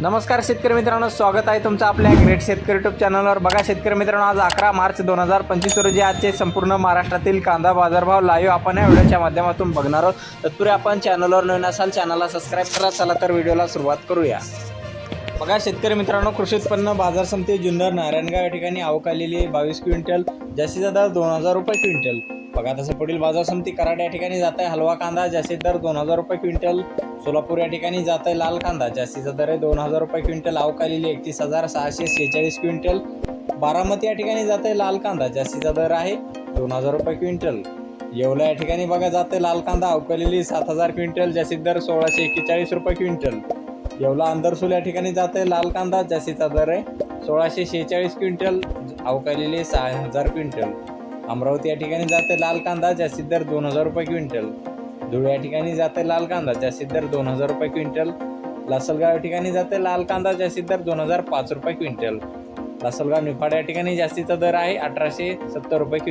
नमस्कार शेतकरी मित्रांनो स्वागत आहे तुमचं आपल्या ग्रेट शेतकरी युट्यूब चॅनलवर बघा शेतकरी मित्रांनो आज अकरा मार्च दोन हजार पंचवीस रोजी आजचे संपूर्ण महाराष्ट्रातील कांदा बाजारभाव लाईव्ह आपण या व्हिडिओच्या माध्यमातून बघणार आहोत. तत्पूर्वी आपण चॅनलवर नवीन असाल चॅनलला सबस्क्राईब करा चला तर व्हिडिओला सुरुवात करूया. बघा शेतकरी मित्रांनो कृषी उत्पन्न बाजार समिती जुन्नर नारायणगाव या ठिकाणी आवक आलेली आहे बावीस क्विंटल जास्तीचा दर दोन हजार रुपये क्विंटल. बघा तसं पुढील बाजार समिती कराड या ठिकाणी जात आहे हलवा कांदा जास्तीत दर दोन हजार रुपये क्विंटल सोलापूर या ठिकाणी जात आहे लाल कांदा. जास्तीचा दर आहे दोन हजार रुपये क्विंटल. अवकालेली एकतीस हजार सहाशे शेहेचाळीस क्विंटल. बारामती या ठिकाणी जात आहे लाल कांदा. जास्तीचा दर आहे दोन हजार रुपये क्विंटल. येवला या ठिकाणी बघा जाते लाल कांदा. अवकालेली सात हजार क्विंटल. जास्तीत दर सोळाशे एक्केचाळीस रुपये क्विंटल. येवला अंदरसूल या ठिकाणी जाते लाल कांदा. जास्तीचा दर आहे सोळाशे शेहेचाळीस क्विंटल. अवकालेली सहा हजार क्विंटल. अमरावती या ठिकाणी जाते लाल कांदा. जास्तीत दर दोन हजार रुपये क्विंटल. धुळे या ठिकाणी जाते लाल कांदा जास्तीत दर दोन हजार रुपये क्विंटल. लासलगाव या ठिकाणी जाते लाल कांदा जास्तीत दर दोन हजार पाच रुपये क्विंटल. लासलगाव निफाड या ठिकाणी जास्तीचा दर आहे अठराशे सत्तर रुपये क्विंटल.